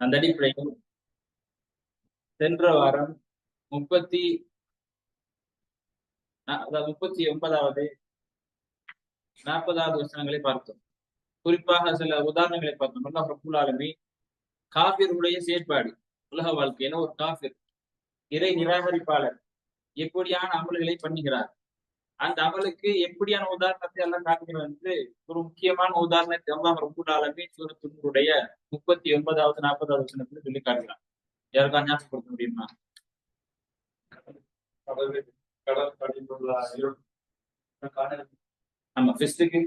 அந்த அடிப்படையில் சென்ற வாரம் முப்பத்தி அதாவது முப்பத்தி ஒன்பதாவது நாற்பதாவது வசனங்களை பார்த்தோம். குறிப்பாக சில உதாரணங்களை பார்த்தோம். அல்லாஹ் ரபுல் ஆலமி காபிருடைய செயற்பாடு உலக வாழ்க்கையில ஒரு காபிர் இறை நிராகரிப்பாளர் எப்படியான அமல்களை பண்ணுகிறார் அந்த அமலுக்கு எப்படியான உதாரணத்தை எல்லாம் காட்டுகிறது வந்து ஒரு முக்கியமான உதாரணத்தை அல்லாஹ் ரபுல் ஆலமி சூரத்துடைய முப்பத்தி ஒன்பதாவது நாற்பதாவது வசனத்துல சொல்லி காட்டுகிறார் யாருக்கா ஞாபகப்படுத்த முடியுமா? கடலில் கடல் கடியில் ஆமா ஃபிஸ்டுக்கு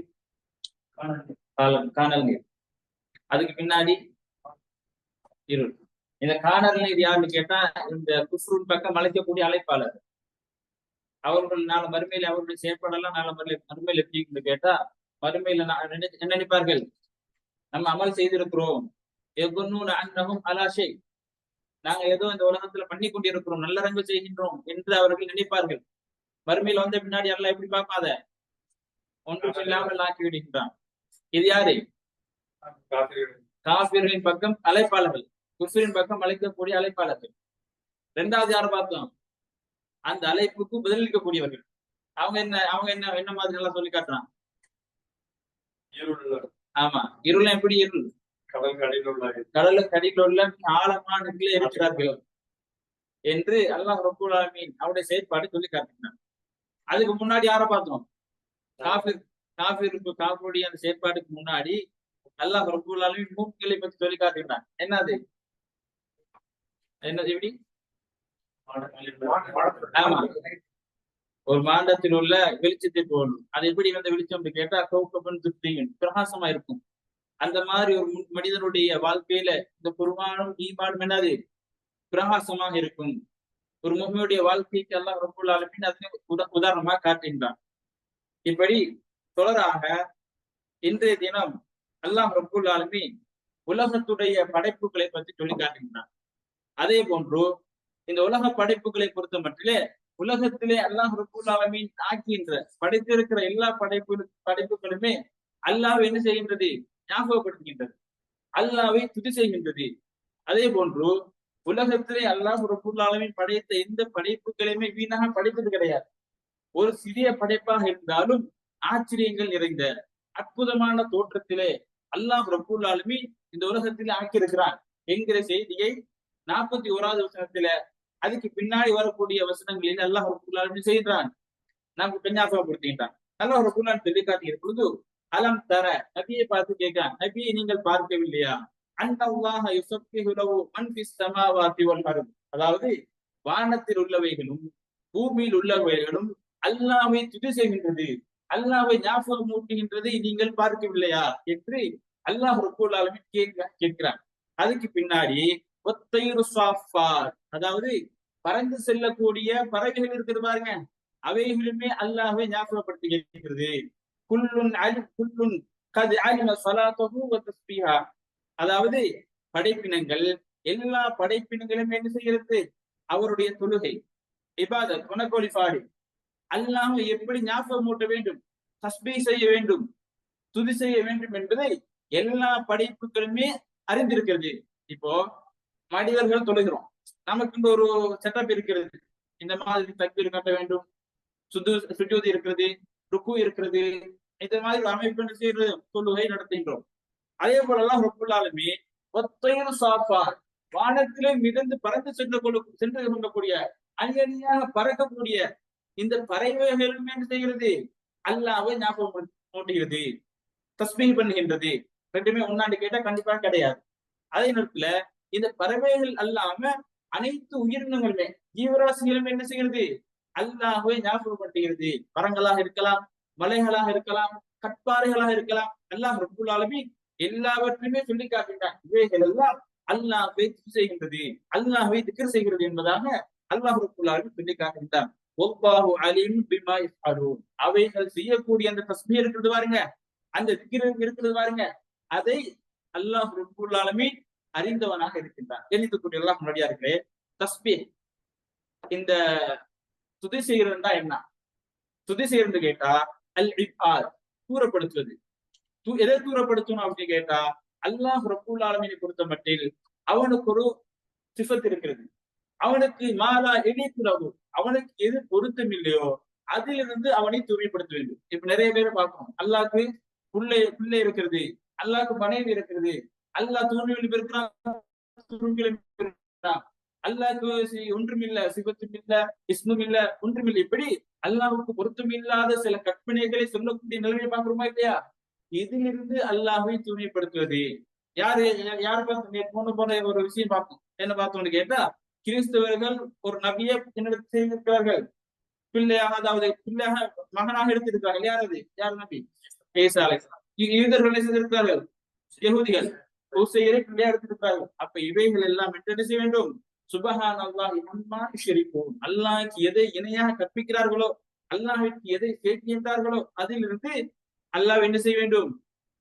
காணல் நீர். அதுக்கு பின்னாடி இருள். இந்த காணல் நீர் யாருன்னு கேட்டா இந்த குஃப்ரூன் பக்கம் அழைக்கக்கூடிய அழைப்பாளர். அவர்கள் நாளை மறுமையில அவருடைய செயற்பாடெல்லாம் நாளை மறுமையில மறுமையில் எப்படி கேட்டா மறுமையில என்ன நினைப்பார்கள்? நம்ம அமல் செய்திருக்கிறோம். எகுன்னு அலாஷே நாங்க ஏதோ இந்த உலகத்துல பண்ணி கொண்டிருக்கிறோம் நல்லறங்கு செய்கின்றோம் என்று அவர்கள் நினைப்பார்கள். மறுமையில வந்த பின்னாடி எல்லாம் எப்படி பார்ப்பாத? ஒன்றும் இல்லாமல் ஆக்கி விடுகின்றான். இது யாரு? காபிர்களின் பக்கம் அழைப்பாளர்கள். குஃபிரின் பக்கம் அழைக்கக்கூடிய அழைப்பாளர்கள். ரெண்டாவது யார் பார்த்தோம்? அந்த அழைப்புக்கு பதிலளிக்கக்கூடியவர்கள். அவங்க என்ன அவங்க என்ன என்ன மாதிரி எல்லாம் சொல்லி காட்டுறான் இருள். ஆமா இருள் எப்படி இருள்? கடல் கடியில் உள்ள இருள். கடலுக்கு அடியில் உள்ள ஆழமான நிலையில இருக்கிறார்கள். என்று அல்லாஹ் ரப்பூல் ஆலமீன் அவருடைய செயற்பாடு சொல்லி காட்டுகிறான். அதுக்கு முன்னாடி யாரை பார்த்தோம்? காபிர் காபிருக்கு காபிருடைய அந்த செயற்பாடுக்கு முன்னாடி அல்லாஹ் ரப்பூல் ஆலமீன் மூக்குகளை பத்தி சொல்லி காட்டுகிறான். என்னது? என்னது எப்படி? ஆமா. ஒரு மாண்டத்தில் உள்ள வெளிச்சத்தை போலும். அது எப்படி வந்த வெளிச்சம் கேட்டா கௌகபன் திருப்தியும் பிரகாசமா இருக்கும். அந்த மாதிரி ஒரு மனிதனுடைய வாழ்க்கையில இந்த குருவானும் ஈபாடும் என்னது? பிரகாசமாக இருக்கும். ஒரு முகமையுடைய வாழ்க்கைக்கு எல்லாம் ரொம்ப ஆலமின் அதனை உத- உதாரணமாக காட்டுகின்றான். இப்படி தொடராக இன்றைய தினம் அல்லாஹ் ரப்புல் ஆலமீன் உலகத்துடைய படைப்புகளை பற்றி சொல்லி காட்டுகின்றான். அதே போன்று இந்த உலக படைப்புகளை பொறுத்த மட்டிலே உலகத்திலே அல்லாஹ் ரப்புல் ஆலமீன் ஆக்கின்ற படைத்திருக்கிற எல்லா படைப்பு படைப்புகளுமே அல்லாஹ் என்ன செய்கின்றது? ஞாபகப்படுத்துகின்றது. அல்லாவை துதி செய்கின்றது. அதே போன்று உலகத்திலே அல்லாஹ் ரப்புல் ஆலமீன் படைத்த எந்த படைப்புகளையுமே வீணாக படைத்தது கிடையாது. ஒரு சிறிய படைப்பாக இருந்தாலும் ஆச்சரியங்கள் நிறைந்த அற்புதமான தோற்றத்திலே அல்லாஹ் ரப்புல் ஆலமீன் இந்த உலகத்திலே ஆக்கியிருக்கிறான் என்கிற செய்தியை நாற்பத்தி ஓராவது வசனத்தில அதுக்கு பின்னாடி வரக்கூடிய வசனங்களில் அல்லாஹ் ரப்புல் செய்கிறான். நமக்கு ஞாபகப்படுத்துகின்றான் அல்லாஹ் ரப்புல் ஆலமீன் சொல்லி காட்டுகிற பொழுது அலம் தர? நபியை பார்த்து கேட்கிறான். நபியை நீங்கள் பார்க்கவில்லையா? அன்னல்லாஹ யுஸப்பிஹு மன் ஃபிஸ் ஸமாவாதி வல் அர்த் அதாவது வானத்தில் உள்ளவைகளும் பூமியில் உள்ளவைகளும் அல்லாவை துதி செய்கின்றது. அல்லாவை ஞாபகம் ஊட்டுகின்றதை நீங்கள் பார்க்கவில்லையா? என்று அல்லாஹ் ரப்பூல் ஆலமீன் கேட்க கேட்கிறான். அதுக்கு பின்னாடி ஒத்தைரு சாஃபார். அதாவது பறந்து செல்லக்கூடிய பறவைகள் இருக்குது பாருங்க. அவைகளுமே அல்லாஹ்வை ஞாபகப்படுத்தி கேட்கிறது. குல்லுன் குல்லுன் கது அலிம வ அதாவது படைப்பினங்கள் எல்லா படைப்பினங்களும் என்ன செய்கிறது? அவருடைய தொழுகை இபாதத் துணக்கோழி பாடி அல்லாஹ் எப்படி ஞாபகம் ஊட்ட வேண்டும்? தஸ்பீ செய்ய வேண்டும்? துதி செய்ய வேண்டும் என்பதை எல்லா படைப்புகளுமே அறிந்திருக்கிறது. இப்போ மனிதர்கள் தொழுகிறோம். நமக்கு இந்த ஒரு செட்டப் இருக்கிறது. இந்த மாதிரி தக்பீர் கட்ட வேண்டும். சுது சுஜூதி இருக்கிறது ருக்கு இருக்கிறது. இந்த மாதிரி ஒரு அமைப்பு என்ன செய்யறது? தொழுகை நடத்துகின்றோம். அதே போலலாம் ரொப்புள்ளாலுமே ஒத்தையும் சாப்பா வானத்திலே மிதந்து பறந்து சென்று கொள்ள சென்று கொள்ளக்கூடிய அணியணியாக பறக்கக்கூடிய இந்த பறவைகளுமே என்ன செய்கிறது? அல்லாவை ஞாபகம் ஓட்டுகிறது தஸ்பீ பண்ணுகின்றது. ரெண்டுமே ஒன்னாண்டு கேட்டா கண்டிப்பா கிடையாது. அதே நேரத்துல இந்த பறவைகள் அல்லாம அனைத்து உயிரினங்களுமே ஜீவராசிகளுமே என்ன செய்கிறது? அல்லாஹ்வை ஞாபகப்படுத்துகிறது. மரங்களாக இருக்கலாம் மலைகளாக இருக்கலாம் கட்பாறைகளாக இருக்கலாம். அல்லாஹ் ரபுல்லாலுமே எல்லாவற்றையுமே சொல்லி காட்டுகிறான் இவைகள் எல்லாம் அல்லாஹ்வை செய்கின்றது. அல்லாஹ்வை திக்கர் செய்கிறது என்பதாக அல்லாஹ் ரப்புல் சொல்லி காட்டுகின்றான் ஒவ்வாஹு அலிம் பிமா யஃஅலூன். அவைகள் செய்யக்கூடிய அந்த தஸ்மீர் இருக்கிறது பாருங்க. அந்த திக்கிரம் இருக்கிறது பாருங்க. அதை அல்லாஹ் ரப்புல் அறிந்தவனாக இருக்கின்றான். எண்ணிக்கக்கூடிய எல்லாம் முன்னாடியா இருக்கிறேன்? தஸ்பி இந்த துதி செய்கிறதுனா என்ன? துதி செய்யறது கேட்டா அல் இபாத் தூரப்படுத்துவது. தூ- எதை தூரப்படுத்தணும் அப்படின்னு கேட்டா அல்லாஹ் ரப்புல் ஆலமீனை பொறுத்த மட்டில் அவனுக்கு ஒரு சிஃபத் இருக்கிறது. அவனுக்கு மாலா இணைப்புலகு. அவனுக்கு எது பொருத்தம் இல்லையோ அதிலிருந்து அவனை தூய்மைப்படுத்த வேண்டும். இப்ப நிறைய பேர் பார்க்கணும். அல்லாக்கு பிள்ளை பிள்ளை இருக்கிறது. அல்லாக்கு மனைவி இருக்கிறது. அல்லாஹ் தூய்மையில் பெருக்கிறான் அல்லாஹ்க்கு ஒன்றுமில்ல சிவத்தும் இல்ல இஸ்மும் இல்ல ஒன்றுமில்லை. இப்படி அல்லாஹுக்கு பொருத்தம் இல்லாத சில கற்பனைகளை சொல்லக்கூடிய நிலைமை பாக்குறோமா இல்லையா? இதிலிருந்து அல்லாஹை தூய்மைப்படுத்துவது. யாரு யார் பார்த்து போன போன ஒரு விஷயம் பார்ப்போம். என்ன பார்த்தோம்னு கேட்டா கிறிஸ்தவர்கள் ஒரு நபியை என்னிடத்தில் செய்திருக்கிறார்கள் பிள்ளையாக அதாவது பிள்ளையாக மகனாக எடுத்திருக்கிறார்கள். யார் அது? யார் நபி? ஏசா அலைஹிஸ்ஸலாம் யூதர்கள் செய்திருக்கிறார்கள்? யகுதிகள். உசையரை பிள்ளையா அப்ப இவைகள் எல்லாம் என்ன செய்ய வேண்டும்? சுபஹான் அல்லாஹ் இம்மா ஷெரிப்போம் அல்லாஹ்க்கு எதை இணையாக கற்பிக்கிறார்களோ அல்லாஹிற்கு எதை சேர்க்கின்றார்களோ அதிலிருந்து அல்லாஹ் என்ன செய்ய வேண்டும்?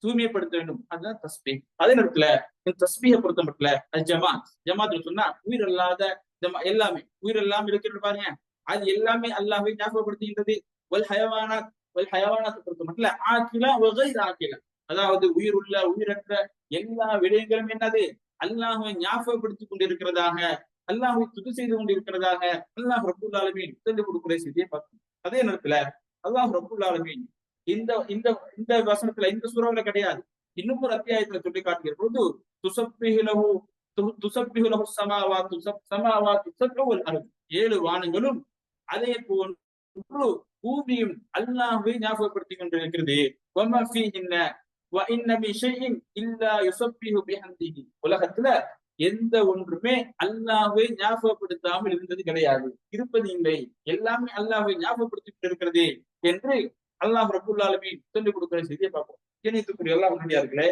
தூய்மைப்படுத்த வேண்டும். அதுதான் தஸ்பி அதே நேரத்துல இந்த தஸ்பியை பொறுத்த மட்டும் அது ஜமாத். ஜமாத்ல சொன்னா உயிர் அல்லாத ஜமா எல்லாமே உயிர் எல்லாமே இருக்கிறது பாருங்க. அது எல்லாமே அல்லாஹை ஞாபகப்படுத்துகின்றது. ஒல் ஹயவானாத் ஒல் ஹயவானாத்தை பொறுத்த மட்டும் ஆக்கிலா ஒகை ஆக்கிலா அதாவது உயிர் உள்ள உயிரற்ற எல்லா விடயங்களும் என்னது? அல்லாஹுவை ஞாபகப்படுத்திக் கொண்டிருக்கிறதாக அல்லாஹை துது செய்து கொண்டிருக்கிறதாக அல்லாஹ் ரபுல் ஆலமீன் சொல்லிக் கொடுக்கிற செய்தியை பார்க்கணும். அதே நேரத்துல அல்லாஹ் ரபுல் ஆலமீன் இந்த இந்த இந்த வசனத்துல இந்த சூறாவில கிடையாது. இன்னும் ஒரு அத்தியாயத்துல சொல்லி காட்டுகிற பொழுது துசப்பிஹுலஹு துசப்பிஹுலஹு சமாவா துசப் சமாவா துசப்பவல் அருள் ஏழு வானங்களும் அதே போன்று பூமியும் அல்லாஹுவை ஞாபகப்படுத்திக் கொண்டிருக்கிறது. உலகத்துல எந்த ஒன்றுமே அல்லாவை ஞாபகப்படுத்தாமல் இருந்தது கிடையாது. இருப்பது இல்லை. எல்லாமே அல்லாவை ஞாபகப்படுத்திக் இருக்கிறது என்று அல்லாஹ் ரபுல்லாலுமே சொல்லிக் கொடுக்கிற செய்தியை பார்ப்போம். இணைத்துக்குரிய அல்லாஹ் நடிகார்களே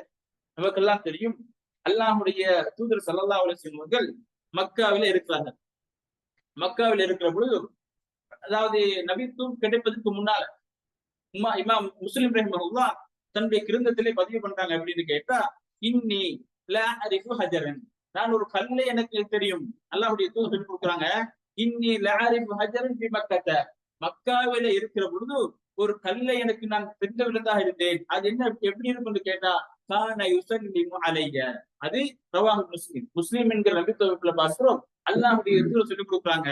நமக்கெல்லாம் தெரியும் அல்லாஹுடைய தூதர் சல்லா அலிஸ்லம் மக்காவில இருக்கிறாங்க மக்காவில் இருக்கிற பொழுது அதாவது நபித்துவம் கிடைப்பதற்கு முன்னால உமா இமாம் முஸ்லிம் ரஹிமஹுல்லா தன்னுடைய கிருந்தத்திலே பதிவு பண்றாங்க அப்படின்னு கேட்டா இன்னி லா அரிஃபு ஹஜரன். நான் ஒரு கல்லை எனக்கு தெரியும். அல்லாஹுடைய தூதர் சொல்லி கொடுக்குறாங்க இன்னி லா அரிஃபு ஹஜரன் பி மக்கத்த. மக்காவில இருக்கிற பொழுது ஒரு கல்லை எனக்கு நான் தெரிந்தவிடத்தாக இருந்தேன். அது என்ன எப்படி இருக்கும்னு கேட்டா கான யுசல்லிமு அலைய. அது ரவாஹு முஸ்லிம். முஸ்லிம் என்கிற நபித்துவத்துல பார்க்கிறோம் அல்லாஹுடைய இதுல சொல்லி கொடுக்குறாங்க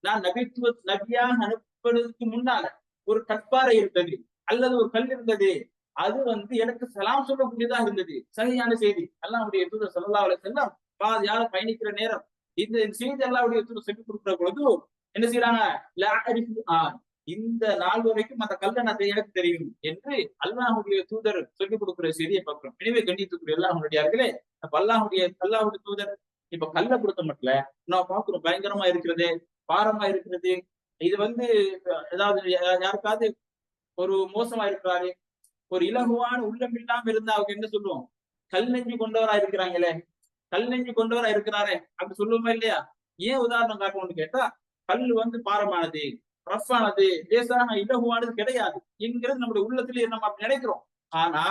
நான் நபித்துவ நபியாக அனுப்புவதற்கு முன்னால ஒரு கற்பாறை இருந்தது அல்லது ஒரு கல் இருந்தது அது வந்து எனக்கு சலாம் சொல்லக்கூடியதா இருந்தது. சரியான செய்தி. அல்லாவுடைய தூதர் சல்லா அலை செல்லம் பயணிக்கிற நேரம் இந்த செய்தி அல்லாவுடைய தூதர் சொல்லி கொடுக்குற பொழுது என்ன செய்யறாங்க இந்த நாள் வரைக்கும் அந்த கல்லை நான் எனக்கு தெரியும் என்று அல்லாஹுடைய தூதர் சொல்லிக் கொடுக்கிற செய்தியை பார்க்கிறோம். எனவே கண்டித்துக்குரிய அல்லாஹுடையார்களே அப்ப அல்லாஹுடைய அல்லாஹுடைய தூதர் இப்ப கல்லை கொடுத்த மட்டும் நான் பாக்குறோம் பயங்கரமா இருக்கிறது பாரமா இருக்கிறது. இது வந்து ஏதாவது யாருக்காவது ஒரு மோசமா இருக்கிறாரு ஒரு இலகுவான உள்ளம் இல்லாம இருந்தா அவங்க என்ன சொல்லுவோம்? கல் நெஞ்சு கொண்டவரா இருக்கிறாங்களே. கல் நெஞ்சு கொண்டவரா இருக்கிறாரே அப்படி சொல்லுவோமா இல்லையா? ஏன் உதாரணம் காட்டணும்னு கேட்டா கல் வந்து பாரமானது ரஃபானது லேசான இலகுவானது கிடையாது என்கிறது நம்முடைய உள்ளத்திலேயே நம்ம அப்படி நினைக்கிறோம். ஆனா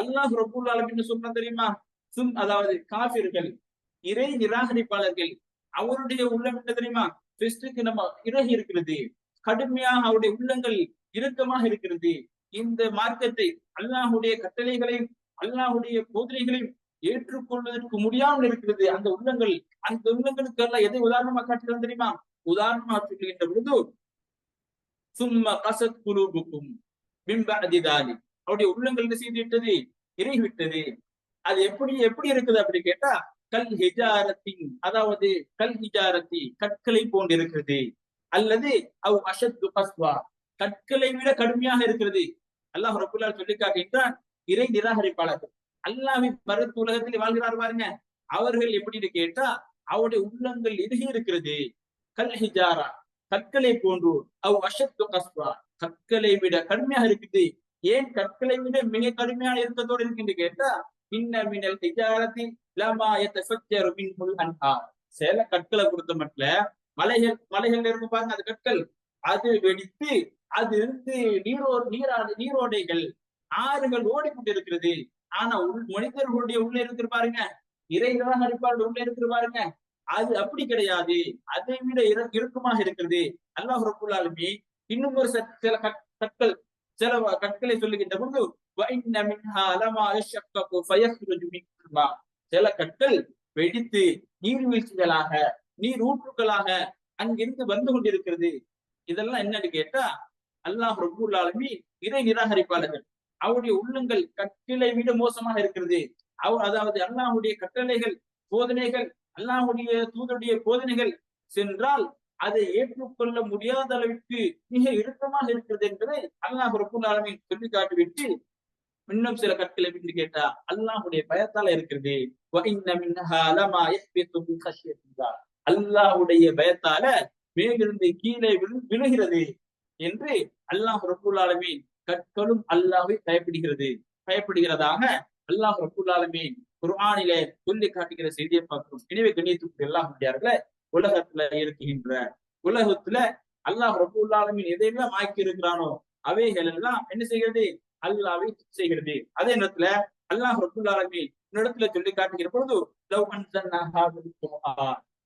அல்லாஹ் ரபுல் ஆலமின்னு சொன்ன தெரியுமா? சும் அதாவது காபிர்கள் இறை நிராகரிப்பாளர்கள் அவருடைய உள்ளம் என்ன தெரியுமா? கிறிஸ்துக்கு நம்ம இறகி இருக்கிறது. கடுமையாக அவருடைய உள்ளங்கள் இறுக்கமாக இருக்கிறது. இந்த மார்க்கத்தை அல்லாஹுடைய கட்டளைகளையும் அல்லாஹுடைய போதனைகளையும் ஏற்றுக்கொள்வதற்கு முடியாமல் இருக்கிறது. அந்த உள்ளங்கள் அந்த உள்ளங்களுக்கு எல்லாம் எதை உதாரணமா காட்டுகிறது தெரியுமா? உதாரணமா சொல்லுகின்ற பொழுது சும்ம கசத் குலூபுக்கும் பிம்பதிதாலி அவருடைய உள்ளங்கள் என்ன செய்து விட்டது இறைவிட்டது அது எப்படி எப்படி இருக்குது அப்படி கேட்டா கல் ஹிஜாரத்தின் அதாவது கல் ஹிஜாரத்தி கற்களை போன்று இருக்கிறது. அல்லது அவ் அஷத்து கஸ்வா. கற்களை விட கடுமையாக இருக்கிறது. அல்லாஹ் ரபுல்லால் சொல்லி காட்டுகின்றான் இறை நிராகரிப்பாளர்கள். அல்லாவின் மருத்து உலகத்தில் வாழ்கிறார் பாருங்க. அவர்கள் எப்படின்னு கேட்டா அவருடைய உள்ளங்கள் இறுகி இருக்கிறது. கல் ஹிஜாரா கற்களை போன்று. அவ் அஷத்து கஸ்வா கற்களை விட கடுமையாக இருக்குது. ஏன் கற்களை விட மிக கடுமையான இருக்கத்தோடு இருக்குன்னு கேட்டா பின்ன மின்னல் ஹிஜாரத்தி லமா சில கற்களை பொறுத்த மட்டும் மலைகள் மலைகள் இருக்கும் பாருங்க அது கற்கள். அது வெடித்து அது இருந்து நீரோ நீராடு நீரோடைகள் ஆறுகள் ஓடிக்கொண்டிருக்கிறது. ஆனா உள் மனிதர்களுடைய உள்ளே இருக்கிற பாருங்க. இறை நிராகரிப்பாளர் உள்ள இருக்கிற பாருங்க. அது அப்படி கிடையாது. அதை விட இறுக்கமாக இருக்கிறது. அல்லாஹ் ரபுல்லாலுமே இன்னும் ஒரு சில கற்கள் சில கற்களை சொல்லுகின்ற பொழுது சில கற்கள் வெடித்து நீர்வீழ்ச்சிகளாக நீர் ஊற்றுக்களாக அங்கிருந்து வந்து கொண்டிருக்கிறது. இதெல்லாம் என்னன்னு கேட்டா அல்லாஹ் ரபுல் ஆலமி இறை நிராகரிப்பாளர்கள். அவருடைய உள்ளங்கள் கட்டளை விட மோசமாக இருக்கிறது. அவர் அதாவது அல்லாஹுடைய கட்டளைகள் போதனைகள் அல்லாஹுடைய தூதருடைய போதனைகள் சென்றால் அதை ஏற்றுக்கொள்ள முடியாத அளவிற்கு மிக இறுக்கமாக இருக்கிறது என்பதை அல்லாஹ் ரபுல் ஆலமி சொல்லி காட்டிவிட்டு இன்னும் சில கற்களை விட்டு கேட்டா அல்லாஹுடைய பயத்தால இருக்கிறது. அல்லாஹுடைய பயத்தால மேலிருந்து கீழே விழுகிறது என்று அல்லாஹ் ரபுல்லாலுமே கற்களும் அல்லாஹை பயப்படுகிறது. பயப்படுகிறதாக அல்லாஹ் ரபுல்லாலுமே குர்ஆனிலே சொல்லி காட்டுகிற செய்தியை பார்க்கிறோம். எனவே கண்ணியத்துக்கு எல்லாம் முடியார்களே உலகத்துல இருக்குகின்ற உலகத்துல அல்லாஹ் ரபுல் ஆலமீன் எதையெல்லாம் ஆக்கி இருக்கிறானோ அவைகள் எல்லாம் என்ன செய்கிறது? அல்லாவை செய்கிறது. அதே நேரத்துல அல்லாஹ் ரபுல் ஆலமீன் இடத்துல சொல்லி காட்டுகிற பொழுது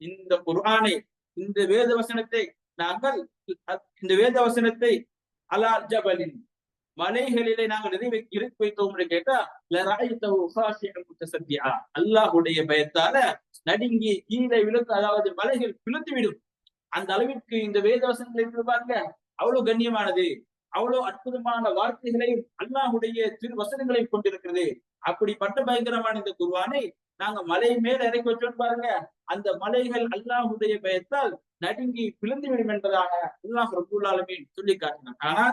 இந்த குர்ஆனை இந்த வேத வசனத்தை நாங்கள் இந்த வேத வசனத்தை அலா ஜபலின் மலைகளிலே நாங்கள் நிறைவே இருக்கு வைத்தோம் என்று கேட்டா அல்லாஹுடைய பயத்தால நடுங்கி கீழே விழுந்து அதாவது மலைகள் விழுந்து விடும். அந்த அளவிற்கு இந்த வேத வசனங்கள் இருக்கு பாருங்க அவ்வளவு கண்ணியமானது. அவ்வளவு அற்புதமான வார்த்தைகளையும் அல்லாஹுடைய திரு வசனங்களை கொண்டிருக்கிறது அப்படிப்பட்ட பயங்கரமான இந்த குருவானை நாங்க மலை மேல் இறக்கி வச்சோம் பாருங்க. அந்த மலைகள் அல்லாஹுடைய பயத்தால் நடுங்கி பிளந்து விடும் என்பதாக அல்லாஹ் ரபுல் சொல்லி காட்டினார் ஆனா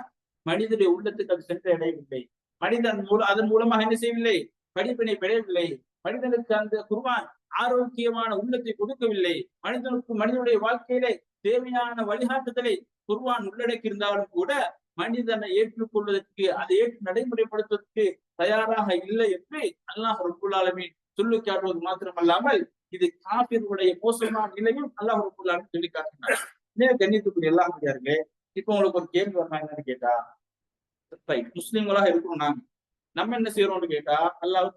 மனிதனுடைய உள்ளத்துக்கு அது சென்ற இடையவில்லை மனிதன் மூலம் அதன் மூலமாக என்ன செய்யவில்லை? படிப்பினை பெறவில்லை. மனிதனுக்கு அந்த குருவான் ஆரோக்கியமான உள்ளத்தை கொடுக்கவில்லை. மனிதனுக்கு மனிதனுடைய வாழ்க்கையிலே தேவையான வழிகாட்டுதலை குருவான் உள்ளடக்கி இருந்தாலும் கூட மனிதனை ஏற்றுக்கொள்வதற்கு அதை ஏற்று நடைமுறைப்படுத்துவதற்கு தயாராக இல்லை என்று அல்லாஹ் ரபுல் சொல்லு சொல்லி காட்டுவது மாத்திரமல்லாமல் இது காபிர்களுடைய மோசமான நிலையும் அல்லாஹ் ரபுல்லாலும் சொல்லி காட்டினார் இன்னும் கண்ணியத்துக்குரிய எல்லாம் முடியாருங்க இப்ப உங்களுக்கு ஒரு கேள்வி வரலாம் என்னன்னு கேட்டா முஸ்லீம்களாக இருக்கிறோம் நாங்க. நம்ம என்ன செய்யறோம்னு கேட்டா அல்லாஹ்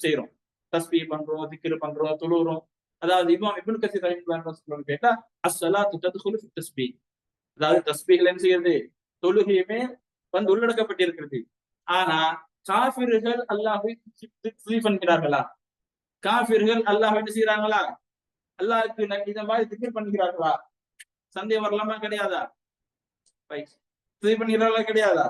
செய்யறோம் தஸ்பீ பண்றோம் திக்கிரு பண்றோம் தொழுறோம் அதாவது இமாம் இப்னு கசீர் ரஹிமத்துல்லாஹி கேட்டா அஸ்ஸலாத்து தத்குலு அதாவது தஸ்பீஹ்ல என்ன செய்யறது? தொழுகையுமே வந்து உள்ளடக்கப்பட்டிருக்கிறது. ஆனா காபிர்கள் அல்லாஹ்வை துதி பண்ணுகிறார்களா அல்லாஹ் என்ன செய்யறாங்களா அல்லாஹுக்கு இந்த மாதிரி திக்கிர் பண்ணுகிறார்களா? சந்தேகம் வரலாமா கிடையாதா? துதி பண்ணுகிறார்களா கிடையாதா?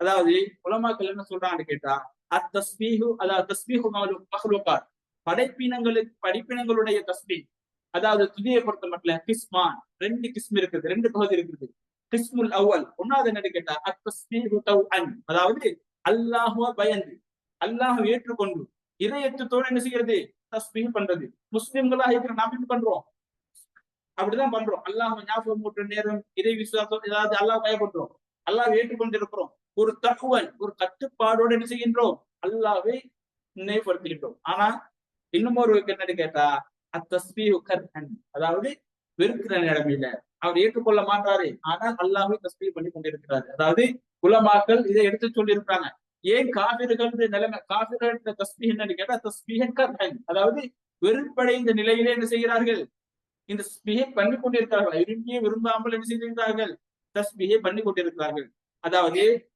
அதாவது உலமாக்கள் என்ன சொல்றாங்கன்னு கேட்டா அத்தஸ்மீஹு அதாவது தஸ்மீஹு மகளுக்கார் படைப்பினங்களுக்கு படைப்பினங்களுடைய தஸ்மீ அதாவது துதியை பொறுத்த மட்டும் கிஸ்மான் ரெண்டு கிஸ்ம் இருக்குது ரெண்டு பகுதி இருக்குது. கிஸ்முல் அவ்வல் ஒன்னாவது என்னன்னு கேட்டா அத்தஸ்பீஹு அதாவது அல்லாஹுவ பயந்து அல்லாஹ் ஏற்றுக்கொண்டு இதயத்தோடு என்ன செய்யறது தஸ்பீஹ் பண்றது. முஸ்லிம்களா இருக்கிற நாம என்ன பண்றோம்? அப்படிதான் பண்றோம். அல்லாஹ் ஞாபகம் நேரம் இறை விசுவாசம் ஏதாவது அல்லாஹ் பயப்படுறோம். அல்லாஹ் ஏற்றுக்கொண்டிருக்கிறோம். ஒரு தகவல் ஒரு கட்டுப்பாடோடு என்ன செய்கின்றோம்? அல்லாவை நினைவுபடுத்துகின்றோம். ஆனா இன்னும் ஒரு என்னன்னு கேட்டா அத்தஸ்பீஹு கர்ஹன். அதாவது வெறுக்கிற நிலைமையில அவர் ஏற்றுக்கொள்ள மாட்டாரு. ஆனால் அல்லாமே தஸ்பீஹ் பண்ணி கொண்டிருக்கிறாரு. அதாவது குலமாக்கள் இதை எடுத்து சொல்லியிருக்காங்க ஏன் காபிர்கள் நிலைமை காபிர்கள் தஸ்பீஹ் என்னன்னு கேட்டா தஸ்பீஹன் கர்ஹன். அதாவது வெறுப்படைந்த நிலையிலே என்ன செய்கிறார்கள்? இந்த தஸ்பீஹை பண்ணி கொண்டிருக்கிறார்கள். விரும்பியே விரும்பாமல் என்ன செய்திருக்கிறார்கள்? தஸ்பீஹை பண்ணி கொண்டிருக்கிறார்கள். அதாவது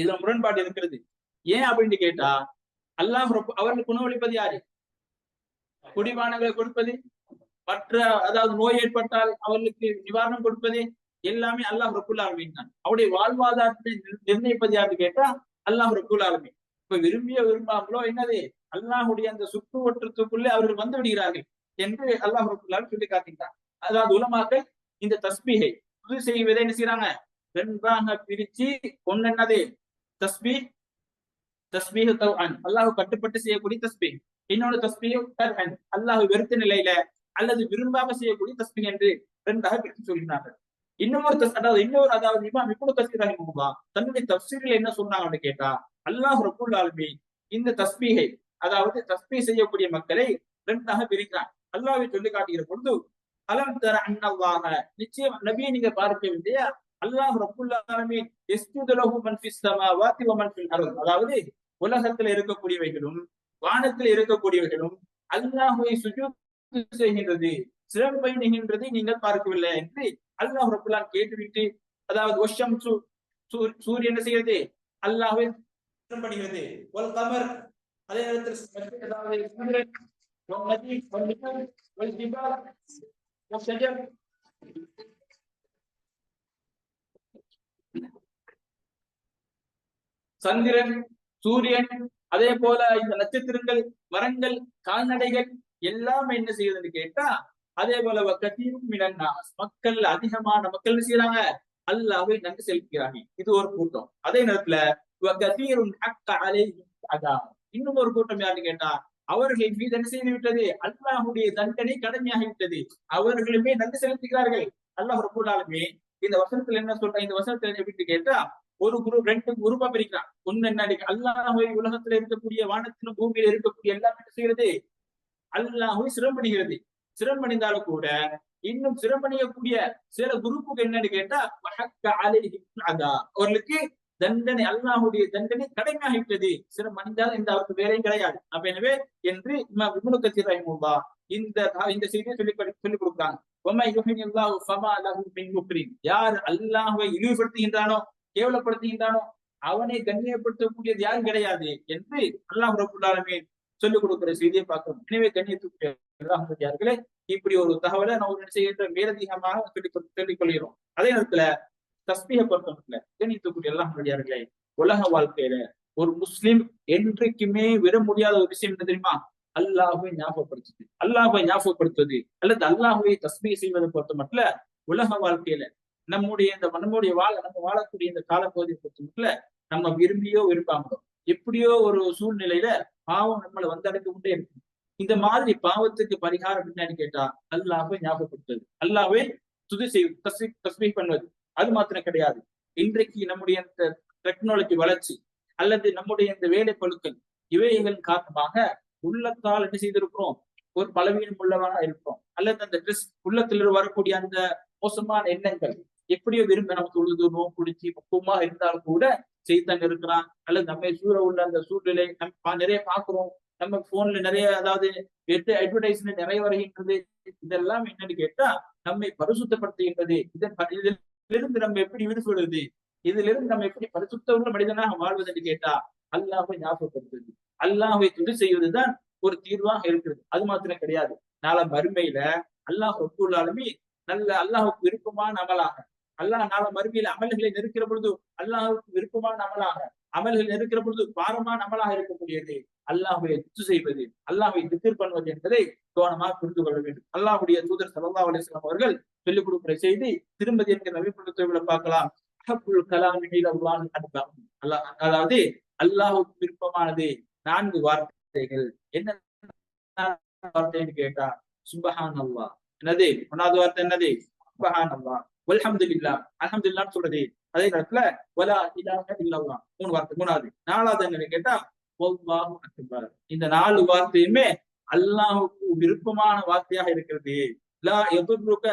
இதுல முரண்பாடு இருக்கிறது. ஏன் அப்படின்னு கேட்டா அல்லாஹ் ரப்ப- அவர்களுக்கு உணவளிப்பது யாரு? குடிபானங்களை கொடுப்பது. மற்ற அதாவது நோய் ஏற்பட்டால் அவர்களுக்கு நிவாரணம் கொடுப்பது எல்லாமே அல்லாஹ் ரபுல் ஆலமின் தான். அவருடைய வாழ்வாதாரத்தை நிர்ணயிப்பது யாரு கேட்டா அல்லாஹ் ரபுல் ஆலமின். இப்ப விரும்பிய விரும்பாமலோ என்னது? அல்லாஹுடைய அந்த சுற்று வட்டத்துக்குள்ளே அவர்கள் வந்து விடுகிறார்கள் என்று அல்லாஹ் ரபுல் ஆலம் சொல்லி காட்டுகிறார் அதாவது உலமாக்கள் இந்த தஸ்பீகை புது செய்வதை என்ன செய்யறாங்க ரெண்டாக பிரிச்சு ஒன்னு என்னது? தஸ்பீ தஸ்பீஹ் தவ்அன். அல்லாஹ் கட்டுப்பட்டு செய்யக்கூடிய தஸ்பீஹ் இன்னொரு தஸ்பீஹ் கர்ஹன் அல்லாஹ் வெறுத்த நிலையில அல்லது விரும்பாம செய்யக்கூடிய தஸ்மி என்று இரண்டாக பிரித்து சொல்கிறார்கள். இன்னொரு தஸ் அதாவது இன்னொரு அதாவது இமாம் இப்னு கசீர் ரஹிமஹுல்லாஹ் தன்னுடைய தப்சீரில் என்ன சொன்னாங்கன்னு கேட்டா அல்லாஹ் ரபுல் ஆலமீன் இந்த தஸ்மீகை அதாவது தஸ்பீஹ் செய்யக்கூடிய மக்களை இரண்டாக பிரிக்கிறான். அல்லாவை சொல்லி காட்டுகிற பொழுது அலம் தர அண்ணவாக நிச்சயம் நபியை நீங்க பார்க்க இல்லையா? அல்லாஹ் ரப்புல் அதாவது உலகத்துல இருக்கக்கூடியவைகளும் வானத்தில் இருக்கக்கூடியவைகளும் அல்லாஹுவை சுஜூத் செய்கின்றது. சிறப்பை நிகின்றதை நீங்கள் பார்க்கவில்லை என்று அல்லாஹ் ரபுல்லான் கேட்டுவிட்டு அதாவது ஒஷம் சூரியன் என்ன செய்கிறது? அல்லாஹே படுகிறது ஒரு கமர் அதே நேரத்தில் சந்திரன் சூரியன் அதே போல இந்த நட்சத்திரங்கள் மரங்கள் கால்நடைகள் எல்லாமே என்ன செய்யுதுன்னு கேட்டா அதே போல கத்தீரும் மக்கள் அதிகமான மக்கள் என்ன செய்யறாங்க? அல்லாவை நன்றி செலுத்துகிறாங்க இது ஒரு கூட்டம். அதே நேரத்துல இன்னும் ஒரு கூட்டம் யாருன்னு கேட்டா அவர்கள் மீது என்ன செய்து விட்டது? அல்லாஹுடைய தண்டனை கடமையாகி விட்டது. அவர்களுமே நன்றி செலுத்துகிறார்கள். அல்லாஹ் கூடாலுமே இந்த வசனத்துல என்ன சொல்ற இந்த வசனத்துல எப்படி கேட்டா ஒரு குரு ரெண்டு குரூப்பா பிரிக்கிறான். ஒண்ணு என்ன அல்லாஹ் உலகத்துல இருக்கக்கூடிய வானத்திலும் பூமியில இருக்கக்கூடிய எல்லாமே என்ன செய்யறது? அல்லாஹு சிரமணிகிறது சிரமணிந்தாலும் கூட இன்னும் சிரமணியக்கூடிய சில குரூப்புக்கு என்னன்னு கேட்டா அவர்களுக்கு தண்டனை அல்லாஹுடைய தண்டனை கடமையாகிவிட்டது சிரமணிந்தால் இந்த அவருக்கு வேலையும் கிடையாது. அப்ப எனவே என்று விமுனு கத்தீர் ரஹிமுல்லா இந்த இந்த செய்தியை சொல்லி சொல்லிக் கொடுக்குறாங்க. யார் அல்லாஹுவை இழிவுபடுத்துகின்றானோ கேவலப்படுத்துகின்றானோ அவனை கண்ணியப்படுத்தக்கூடியது யாரும் கிடையாது என்று அல்லாஹ் ரபுல்லாலுமே சொல்லிக் கொடுக்கிற செய்தியை பார்க்கிறோம். எனவே கண்ணியத்துக்குரிய இப்படி ஒரு தகவலை நான் என்ன செய்கின்ற மேலதிகமாக சொல்லி சொல்லிக் கொள்கிறோம். அதே நேரத்துல தஸ்மியை பொறுத்தவரையில கண்ணியத்துக்குரிய எல்லாம் உலக வாழ்க்கையில ஒரு முஸ்லிம் என்றைக்குமே விட முடியாத ஒரு விஷயம் என்ன தெரியுமா? அல்லாஹுவை ஞாபகப்படுத்துது. அல்லாஹுவை ஞாபகப்படுத்துவது அல்லது அல்லாஹுவை தஸ்மியை செய்வதை பொறுத்த மட்டும் உலக வாழ்க்கையில நம்முடைய இந்த நம்முடைய வாழ நம்ம வாழக்கூடிய இந்த காலப்பகுதியை பொறுத்த மட்டும் நம்ம விரும்பியோ விரும்பாமலோ எப்படியோ ஒரு சூழ்நிலையில பாவம் நம்மளை வந்தடைந்து கொண்டே இருக்கும். இந்த மாதிரி பாவத்துக்கு பரிகாரம் என்னன்னு கேட்டா அல்லாவை ஞாபகப்படுத்துவது. அல்லாவே துதி செய்வது தஸ்மி தஸ்மி பண்ணுவது. அது மாத்திரம் கிடையாது. இன்றைக்கு நம்முடைய இந்த டெக்னாலஜி வளர்ச்சி அல்லது நம்முடைய இந்த வேலை பழுக்கள் இவைகள் காரணமாக உள்ளத்தால் என்ன செய்திருக்கிறோம்? ஒரு பலவீனம் உள்ளவனா இருக்கிறோம். அல்லது அந்த ட்ரெஸ் உள்ளத்தில் வரக்கூடிய அந்த மோசமான எண்ணங்கள் எப்படியோ விரும்ப நமக்கு உழுது நோய் குடிச்சு பக்குவமா இருந்தாலும் கூட செய்தான் இருக்கிறான் அல்லது நம்ம சூழ உள்ள அந்த சூழ்நிலை நம்ம நிறைய பாக்குறோம். நம்ம போன்ல நிறைய அதாவது எட்டு அட்வர்டைஸ்மெண்ட் நிறைய வருகின்றது. இதெல்லாம் என்னன்னு கேட்டா நம்மை பரிசுத்தப்படுத்துகின்றது. இதன் இதிலிருந்து நம்ம எப்படி விடுபடுவது இதுல இருந்து நம்ம எப்படி பரிசுத்த உள்ள மனிதனாக வாழ்வது என்று கேட்டா அல்லாஹை ஞாபகப்படுத்துவது. அல்லாஹை துணி செய்வதுதான் ஒரு தீர்வாக இருக்கிறது. அது மாத்திரம் கிடையாது. நாளை மறுமையில அல்லாஹ் ஒப்புள்ளாலுமே நல்ல அல்லாஹுக்கு விருப்பமான அமலாக அல்லாஹ் நாள மறுமையில அமல்களை நெருக்கிற பொழுது அல்லாஹுக்கு விருப்பமான அமலாக அமல்கள் நெருக்கிற பொழுது பாரமான அமலாக இருக்கக்கூடியது அல்லாஹுவை துத்து செய்வது அல்லாஹை திக்கிர் பண்ணுவது என்பதை கவனமாக புரிந்து கொள்ள வேண்டும். அல்லாஹுடைய தூதர் சல்லா அலிஸ்லாம் அவர்கள் சொல்லிக் கொடுக்கிற செய்தி திருமதி என்கிற நவீனத்தை பார்க்கலாம். அல்லாஹ் அதாவது அல்லாஹுக்கு விருப்பமானது நான்கு வார்த்தைகள். என்ன வார்த்தைன்னு கேட்டா சுபஹான் அல்லா என்னது? ஒன்னாவது வார்த்தை என்னது? சுபஹான் அல்லா அல்ஹம்துலில்லா அல்ஹம்துலில்லான்னு சொல்றது அதே நேரத்துல வலா இலாஹ இல்லவா மூணு வார்த்தை மூணாவது. நாலாவது என்னன்னு கேட்டா வல்லாஹு அக்பர். இந்த நாலு வார்த்தையுமே அல்லாஹுக்கு விருப்பமான வார்த்தையாக இருக்கிறது. லா எதிர்க்க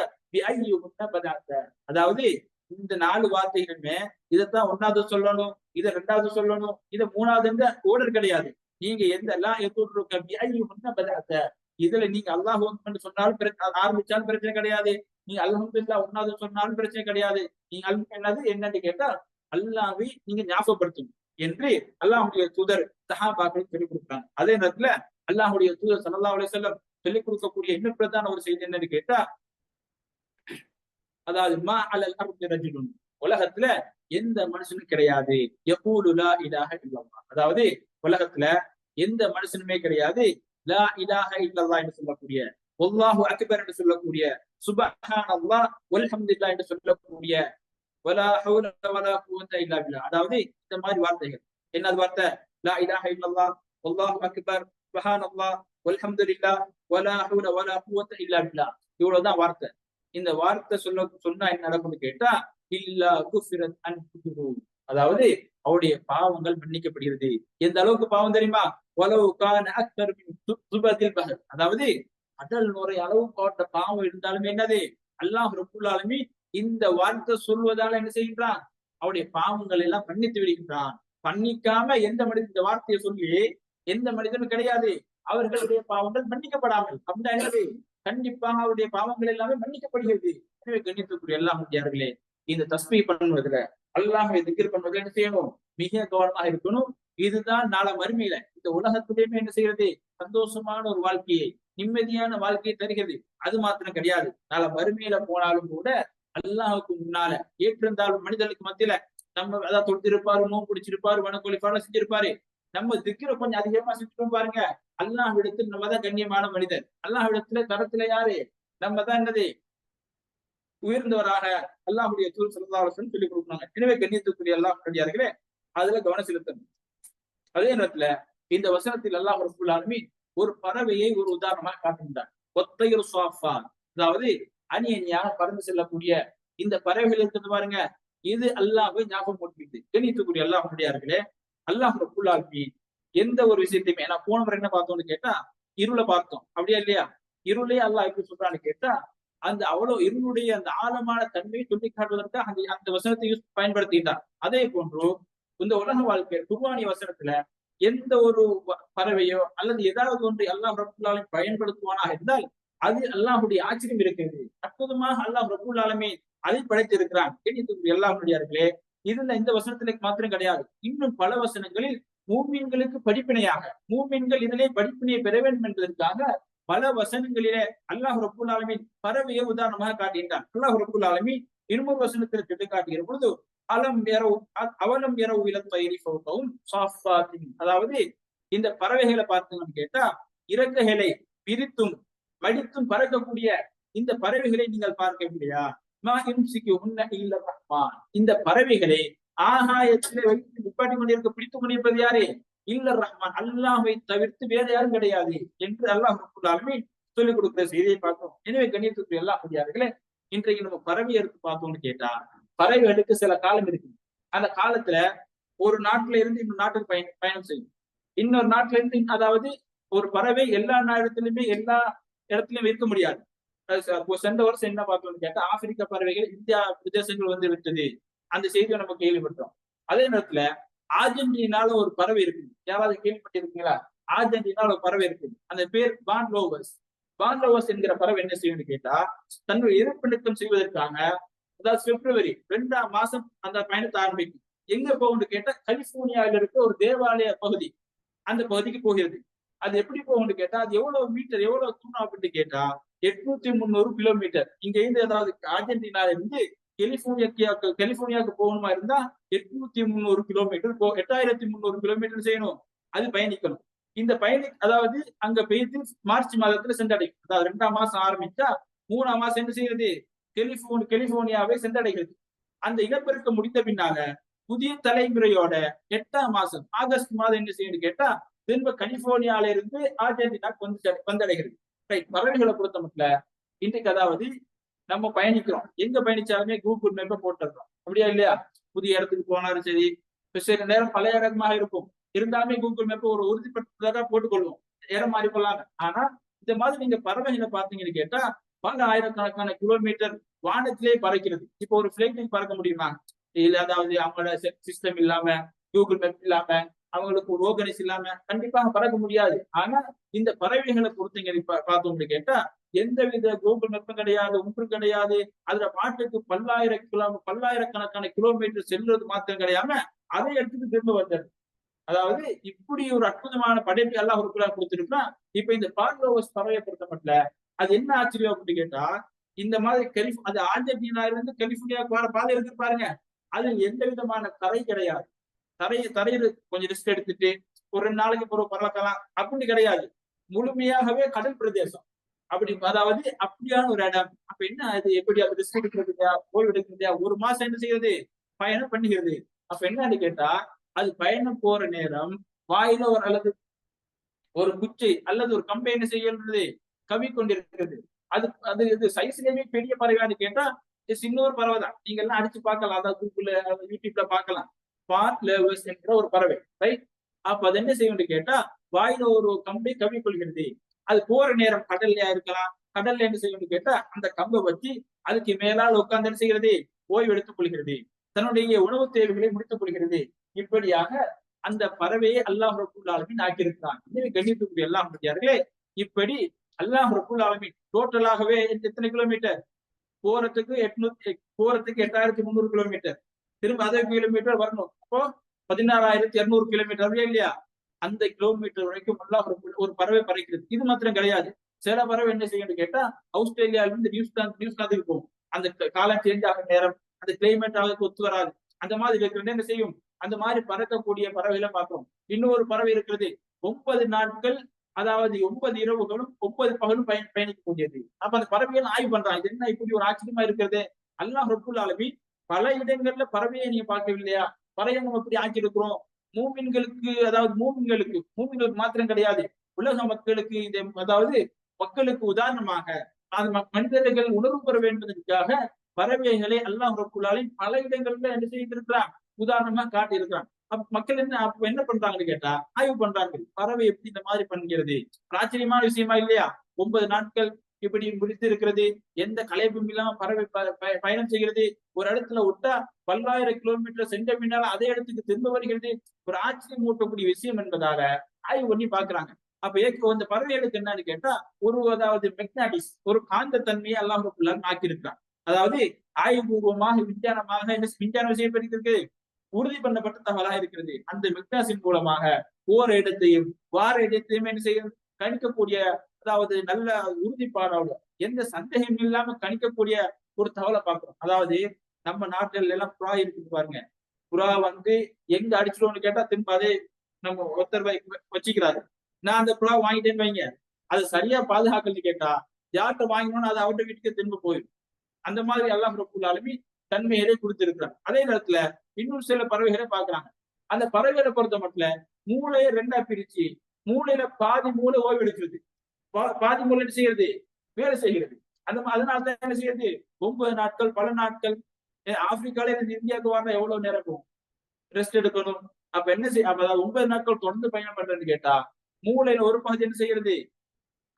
அதாவது இந்த நாலு வார்த்தைகளுமே இதைத்தான் ஒன்னாவது சொல்லணும் இதை ரெண்டாவது சொல்லணும் இதை மூணாவதுன்ற ஓடர் கிடையாது. நீங்க எந்த எல்லாம் எதிர்க்க இதுல நீங்க அல்லாஹ் சொன்னாலும் ஆரம்பிச்சாலும் பிரச்சனை கிடையாது. நீங்க அல்ஹம்துல்லா ஒன்னாவது சொன்னாலும் பிரச்சனை கிடையாது. நீங்க அல் என்னது என்னன்னு கேட்டா அல்லாவை நீங்க ஞாபகப்படுத்தணும் என்று அல்லாஹுடைய தூதர் சஹாபாக்கள் சொல்லிக் கொடுக்குறாங்க. அதே நேரத்துல அல்லாஹுடைய தூதர் சல்லா அலி செல்லம் சொல்லிக் கொடுக்கக்கூடிய இன்னும் பிரதான ஒரு செய்தி என்னன்னு கேட்டா அதாவது மா அலல் உலகத்துல எந்த மனுஷனும் கிடையாது. யகூலுலா இதாக இல்லாம அதாவது உலகத்துல எந்த மனுஷனுமே கிடையாது. லா இலாஹ இல்லல்லா என்று சொல்லக்கூடிய ஒல்லாஹு அக்பர் என்று சொல்லக்கூடிய சுபஹான் அல்லா வல்ஹம்துல்லா என்று சொல்லக்கூடிய வலா ஹவுல வலா குவத்த இல்லா பில்லா. அதாவது இந்த மாதிரி வார்த்தைகள். என்னது வார்த்தை? லா இலாஹ இல்லல்லா வல்லாஹு அக்பர் சுபஹான் அல்லா வல்ஹம்துலில்லா வலா ஹவுல வலா குவத்த இல்லா பில்லா. இவ்வளவுதான் வார்த்தை. இந்த வார்த்தை சொல்ல சொன்னா என்ன நடக்கும்னு கேட்டா இல்லா குஃபிரத் அன் அதாவது அவருடைய பாவங்கள் மன்னிக்கப்படுகிறது. எந்த அளவுக்கு பாவம் தெரியுமா? கான் சுபத்தில் பகல். அதாவது அடல் நுரை அளவு போட்ட பாவம் இருந்தாலுமே என்னது? அல்லாஹ் ரப்புல்லாலுமே இந்த வார்த்தை சொல்வதால என்ன செய்கின்றான்? அவருடைய பாவங்கள் எல்லாம் மன்னித்து விடுகின்றான். பண்ணிக்காம எந்த மனிதன் இந்த வார்த்தையை சொல்லி எந்த மனிதனும் கிடையாது. அவர்களுடைய பாவங்கள் மன்னிக்கப்படாமல். அப்படின்னா என்னது? கண்டிப்பாக அவருடைய பாவங்கள் எல்லாமே மன்னிக்கப்படுகிறது. எனவே கண்ணியத்துக்குரிய எல்லாம் முடியார்களே இந்த தஸ்மி பண்ணுவதுல அல்லாஹை திகிர் பண்ணுவதில் என்ன செய்யணும்? மிக கவனமாக இருக்கணும். இதுதான் நாளை மறுமையில. இந்த உலகத்திலேயுமே என்ன செய்யறது? சந்தோஷமான ஒரு வாழ்க்கையை நிம்மதியான வாழ்க்கையை தருகிறது. அது மாத்திரம் கிடையாது. நாளை மறுமையில போனாலும் கூட அல்லாஹுக்கு முன்னால ஏற்றிருந்தாலும் மனிதர்களுக்கு மத்தியில நம்ம அதாவது தொடுத்திருப்பாரு நோ பிடிச்சிருப்பாரு வனக்கொழிப்பாடு செஞ்சிருப்பாரு. நம்ம திக்கிற கொஞ்சம் அதிகமா செஞ்சிருக்கோம் பாருங்க. அல்லாஹ் இடத்துல நம்ம தான் கண்ணியமான மனிதர். அல்லாஹ் இடத்துல தரத்துல யாரு? நம்ம தான் என்னது? உயர்ந்தவராக அல்லாஹுடைய தூள் சிறந்தாலும் சொல்லி கொடுக்குறாங்க. எனவே கண்ணியத்துக்குரிய அல்லாஹ் அடியார்களே அதுல கவனம் செலுத்தணும். அதே நேரத்துல இந்த வசனத்தில் அல்லாஹ் ரபுல் ஆலமி ஒரு பறவையை ஒரு உதாரணமாக காட்டுகின்றார். ஒத்தையர் சுவாஃபா அதாவது அணி அணியாக பறந்து செல்லக்கூடிய இந்த பறவைகள் இருக்கிறது பாருங்க. இது அல்லாஹ்வை ஞாபகம் போட்டுக்கிட்டு கண்ணியத்துக்குரிய அல்லாஹியார்களே அல்லாஹ் ரபுல் ஆலமி எந்த ஒரு விஷயத்தையுமே நான் போன முறை என்ன பார்த்தோம்னு கேட்டா இருளை பார்த்தோம். அப்படியா இல்லையா? இருளே அல்லாஹ் எப்படி சொல்றான்னு கேட்டா அந்த அவ்வளவு இருளுடைய அந்த ஆழமான தன்மையை சொல்லி காட்டுவதற்கு அந்த அந்த வசனத்தை யூஸ் பயன்படுத்திட்டார் அதே போன்று இந்த உலக வாழ்க்கை குர்வானி வசனத்துல எந்த ஒரு பறவையோ அல்லது ஏதாவது ஒன்று அல்லாஹ் ரபுல்லாலும் பயன்படுத்துவானாக இருந்தால் அது அல்லாஹுடைய ஆச்சரியம் இருக்கிறது. அற்புதமாக அல்லாஹ் ரபுல்லாலுமே அதை படைத்திருக்கிறான். எல்லாருடையார்களே முடியார்களே இதுல இந்த வசனத்துல மாத்திரம் கிடையாது. இன்னும் பல வசனங்களில் மூமீன்களுக்கு படிப்பினையாக மூமீன்கள் இதிலே படிப்பினையை பெற வேண்டும் என்பதற்காக பல வசனங்களிலே அல்லாஹ் ரபுல் ஆலமின் பறவையை உதாரணமாக காட்டுகின்றான் அல்லாஹ் ரபுல் ஆலமின் இன்னொரு வசனத்தில் திட்டு காட்டுகிற பொழுது அலம் எரவு அவலம் எரவு இலத்தயிரி ஃபௌகவும் சாஃபாத்தின் அதாவது இந்த பறவைகளை பார்த்தீங்கன்னு கேட்டா இறக்கைகளை பிரித்தும் மடித்தும் பறக்கக்கூடிய இந்த பறவைகளை நீங்கள் பார்க்கவில்லையா மா இல்ல இந்த பறவைகளை ஆகாயத்திலே வைத்து நிப்பாட்டி கொண்டிருக்க பிடித்துக் கொண்டிருப்பது யாரே? இல்ல ரஹ்மான் அல்லாஹை தவிர்த்து வேற யாரும் கிடையாது என்று அல்லாஹ் ரப்பல் சொல்லிக் கொடுக்கிற செய்தியை பார்த்தோம். எனவே கண்ணியத்துக்கு எல்லாம் முடியாதுகளே இன்றைக்கு நம்ம பறவை எடுத்து பார்த்தோம்னு கேட்டா பறவைகளுக்கு சில காலம் இருக்கு. அந்த காலத்துல ஒரு நாட்டுல இருந்து இன்னொரு நாட்டுக்கு பயணம் பயணம் செய்யும். இன்னொரு நாட்டுல இருந்து அதாவது ஒரு பறவை எல்லா நேரத்திலுமே எல்லா இடத்துலயும் இருக்க முடியாது. சென்ற வருஷம் என்ன பார்த்தோம்னு கேட்டா ஆப்பிரிக்க பறவைகள் இந்தியா பிரதேசங்கள் வந்து விட்டது. அந்த செய்தியை நம்ம கேள்விப்பட்டோம். அதே நேரத்துல ஆர்ஜென்டினால ஒரு பறவை இருக்குது. யாராவது கேள்விப்பட்டிருக்கீங்களா? ஆர்ஜென்டினால ஒரு பறவை இருக்குது. அந்த பேர் பான் லோவஸ் பான் என்கிற பறவை என்ன செய்யும்னு கேட்டா தன்னுடைய இறப்பிணக்கம் செய்வதற்காக அதாவது பிப்ரவரி ரெண்டாம் மாசம் அந்த பயணத்தை ஆரம்பிக்கும். எங்க போகும்னு கேட்டா கலிபோர்னியாவில இருக்க ஒரு தேவாலய பகுதி. அந்த பகுதிக்கு போகிறது. அது எப்படி போகும்னு கேட்டா அது எவ்வளவு மீட்டர் எவ்வளவு தூரம் அப்படின்னு கேட்டா எட்நூத்தி முந்நூறு கிலோமீட்டர் இங்க இருந்து ஏதாவது அர்ஜென்டினால இருந்து கெலிபோர்னியா கெலிபோர்னியாவுக்கு போகணுமா இருந்தா எட்நூத்தி முந்நூறு கிலோமீட்டர் போ எட்டாயிரத்தி முந்நூறு கிலோமீட்டர் செய்யணும். அது பயணிக்கணும். இந்த பயணி அதாவது அங்க பெய்து மார்ச் மாதத்துல சென்றடையும் அதாவது ரெண்டாம் மாசம் ஆரம்பிச்சா மூணாம் மாசம் என்ன செய்யறது? கெலிபோன் கெலிபோர்னியாவை சென்றடைகிறது. அந்த இனப்பெருக்கம் முடித்த பின்னால புதிய தலைமுறையோட எட்டாம் மாசம் ஆகஸ்ட் மாதம் என்ன செய்யணும்னு கேட்டா திரும்ப கலிபோர்னியால இருந்து அர்ஜென்டினாக்கு வந்து வந்தடைகிறது. ரைட் மரபுகளை பொறுத்த மட்டும் இன்றைக்கு அதாவது நம்ம பயணிக்கிறோம். எங்க பயணிச்சாலுமே கூகுள் மேப்பை போட்டுடுறோம் அப்படியா இல்லையா? புதிய இடத்துக்கு போனாலும் சரி இப்ப சில நேரம் பழைய இடமாக இருக்கும். இருந்தாலுமே கூகுள் மேப்பை ஒரு உறுதிப்படுத்ததாக போட்டுக்கொள்வோம். இடம் மாறி கொள்ளாம ஆனா இந்த மாதிரி நீங்க பறவைகளை பார்த்தீங்கன்னு கேட்டா பல ஆயிரக்கணக்கான கிலோமீட்டர் வானத்திலே பறக்கிறது. இப்போ ஒரு பிளைட்டுக்கு பறக்க முடியுமா? இல்ல அதாவது அவங்களோட சிஸ்டம் இல்லாம கூகுள் மேப் இல்லாம அவங்களுக்கு ஒரு ஓகனைஸ் இல்லாம கண்டிப்பாக பறக்க முடியாது. ஆனா இந்த பறவைகளை பொறுத்தீங்க பார்த்தோம்னு கேட்டா எந்தவித கூகுள் மேப்பும் கிடையாது ஒன்றும் கிடையாது. அதுல பாட்டுக்கு பல்லாயிரம் கிலோ பல்லாயிரக்கணக்கான கிலோமீட்டர் செல்வது மாத்திரம் கிடையாம அதை எடுத்துட்டு திரும்ப வந்தது. அதாவது இப்படி ஒரு அற்புதமான படைப்பு எல்லாம் ஒரு கொடுத்திருக்கா இப்ப இந்த பார்லோவஸ் பறவையை பொறுத்த மட்டும் அது என்ன ஆச்சரியம் அப்படின்னு கேட்டா இந்த மாதிரி கலிஃப் அது ஆர்ஜென்டினால இருந்து கலிபோர்னியாவுக்கு வர பாதை இருக்கு பாருங்க. அதில் எந்த விதமான தரை கிடையாது. தரையை தரையில கொஞ்சம் ரிஸ்க் எடுத்துட்டு ஒரு ரெண்டு நாளைக்கு பிறகு பறக்கலாம். அப்படின்னு கிடையாது. முழுமையாகவே கடல் பிரதேசம். அப்படி அதாவது அப்படியான ஒரு இடம். அப்ப என்ன அது எப்படி அது ரிஸ்க் எடுக்கிறதுயா ஓய்வு எடுக்கிறதுயா ஒரு மாசம் என்ன செய்யறது? பயணம் பண்ணுகிறது. அப்ப என்னன்னு கேட்டா அது பயணம் போற நேரம் வாயில ஒரு அல்லது ஒரு குச்சை அல்லது ஒரு கம்பை என்ன செய்யறது கவி கொண்டிருக்கிறது அது அது இது சைஸ்லயுமே பெரிய பறவையான்னு கேட்டா இது சின்ன பறவை தான். நீங்க எல்லாம் அடிச்சு பார்க்கலாம். அதாவது கூகுள்ல யூடியூப்ல பார்க்கலாம். பார்ட் லேவர்ஸ் என்கிற ஒரு பறவை ரைட் அப்ப அது என்ன செய்யும் கேட்டா வாயில ஒரு கம்பை கவி கொள்கிறது அது போற நேரம் கடல்லையா இருக்கலாம். கடல்ல என்ன செய்யணும்னு கேட்டா அந்த கம்பை வச்சு அதுக்கு மேலால் உட்கார்ந்து என்ன செய்கிறது? ஓய்வு எடுத்துக் கொள்கிறது. தன்னுடைய உணவு தேவைகளை முடித்துக் கொள்கிறது. இப்படியாக அந்த பறவையை அல்லாஹ் ரபுல் ஆலமின் ஆக்கியிருக்கிறான். எனவே கண்ணியத்துக்குரிய எல்லாம் முடியார்களே இப்படி அல்லாஹ் ரபுல் ஆலமின் டோட்டலாகவே எத்தனை கிலோமீட்டர்? போறதுக்கு எட்நூத்தி போறதுக்கு எட்டாயிரத்தி முந்நூறு கிலோமீட்டர். திரும்ப அதே கிலோமீட்டர் வரணும். அப்போ பதினாறாயிரத்தி இருநூறு கிலோமீட்டர் இல்லையா? அந்த கிலோமீட்டர் வரைக்கும் அல்லாஹ் ஒரு பறவை பறக்கிறது. இது மாத்திரம் கிடையாது. சில பறவை என்ன செய்யணும்னு கேட்டா அவுஸ்திரேலியால இருந்து நியூசிலாந்து நியூசிலாந்துக்கு போகும். அந்த காலம் சேஞ்ச் ஆகிற நேரம். அந்த கிளைமேட் ஆக ஒத்து வராது. அந்த மாதிரி இருக்கிறது என்ன செய்யும்? அந்த மாதிரி பறக்கக்கூடிய பறவைகளை பார்க்கிறோம் இன்னொரு பறவை இருக்கிறது. ஒன்பது நாட்கள் அதாவது ஒன்பது இரவுகளும் ஒன்பது பகலும் பயன் பயணிக்கக்கூடியது. அப்ப அந்த பறவைகள் ஆய்வு பண்றாங்க. இது என்ன இப்படி ஒரு ஆச்சரியமா இருக்கிறது? அல்லாஹ் ரப்புல் ஆலமீன் பல இடங்கள்ல பறவையை நீங்க பார்க்கவில்லையா? பறவை நம்ம இப்படி ஆக்கியிருக்கிறோம். மூமின்களுக்கு அதாவது மூமின்களுக்கு மூமின்களுக்கு மாத்திரம் கிடையாது. உலக மக்களுக்கு இந்த அதாவது மக்களுக்கு உதாரணமாக அது மனிதர்கள் உணர்வு பெற வேண்டுவதற்காக பறவைகளை அல்லாஹ் ரப்புல்லாலின் பல இடங்கள்ல என்ன செய்திருக்கிறான்? உதாரணமா காட்டியிருக்கிறான். அப்ப மக்கள் என்ன அப்ப என்ன பண்றாங்கன்னு கேட்டா ஆய்வு பண்றாங்க பறவை எப்படி இந்த மாதிரி பண்ணுகிறது? ஆச்சரியமான விஷயமா இல்லையா? ஒன்பது நாட்கள் இப்படி முடித்து இருக்கிறது எந்த கலைப்பும் இல்லாம பறவை ப- பயணம் செய்கிறது ஒரு இடத்துல விட்டா பல்லாயிரம் கிலோமீட்டர் சென்ற பின்னால அதே இடத்துக்கு திரும்ப வருகிறது ஒரு ஆச்சரியம் ஊட்டக்கூடிய விஷயம் என்பதால ஆய்வு பண்ணி பாக்குறாங்க அப்ப ஏற்க அந்த பறவைகளுக்கு என்னன்னு கேட்டா ஒரு அதாவது மெக்னாட்டிஸ் ஒரு காந்த தன்மையை அல்லாஹ் ஆக்கியிருக்கிறான். அதாவது ஆய்வுபூர்வமாக விஞ்ஞானமாக என்ன விஞ்ஞான விஷயம் இருக்கிறது உறுதி பண்ணப்பட்ட தகவலா இருக்கிறது. அந்த மெக்னாசின் மூலமாக ஓர் இடத்தையும் வார இடத்தையும் என்ன செய்யும்? கணிக்கக்கூடிய அதாவது நல்ல உறுதிப்பாடோட எந்த சந்தேகம் இல்லாம கணிக்கக்கூடிய ஒரு தகவலை பார்க்கிறோம். அதாவது நம்ம நாட்டுல எல்லாம் புறா இருக்குது பாருங்க. புறா வந்து எங்க அடிச்சிடும்னு கேட்டா திரும்ப அதே நம்ம ஒருத்தர் வச்சுக்கிறாரு. நான் அந்த புறா வாங்கிட்டேன்னு வைங்க. அது சரியா பாதுகாக்கலன்னு கேட்டா யார்கிட்ட வாங்கினோம்னு அது அவர்கிட்ட வீட்டுக்கு திரும்ப போயிடும். அந்த மாதிரி எல்லாம் ரப்புல்லாலுமே தன்மையிலே கொடுத்திருக்கிறாங்க அதே நேரத்துல இன்னொரு சில பறவைகளை பாக்குறாங்க அந்த பறவைகளை பொறுத்த மட்டும் மூளையை ரெண்டா பிரிச்சு மூளையில பாதி மூளை ஓய்வு எடுக்கிறது பாதி மூளை என்ன செய்யறது வேலை செய்கிறது. அந்த அதனால தான் என்ன செய்யறது ஒன்பது நாட்கள் பல நாட்கள் ஆப்பிரிக்கால இருந்து இந்தியாவுக்கு வர எவ்வளவு நேரம் இருக்கும் ரெஸ்ட் எடுக்கணும். அப்ப என்ன செய்ய அப்ப அதாவது ஒன்பது நாட்கள் தொடர்ந்து பயணம் பண்றேன்னு கேட்டா மூளையில ஒரு பகுதி என்ன செய்யறது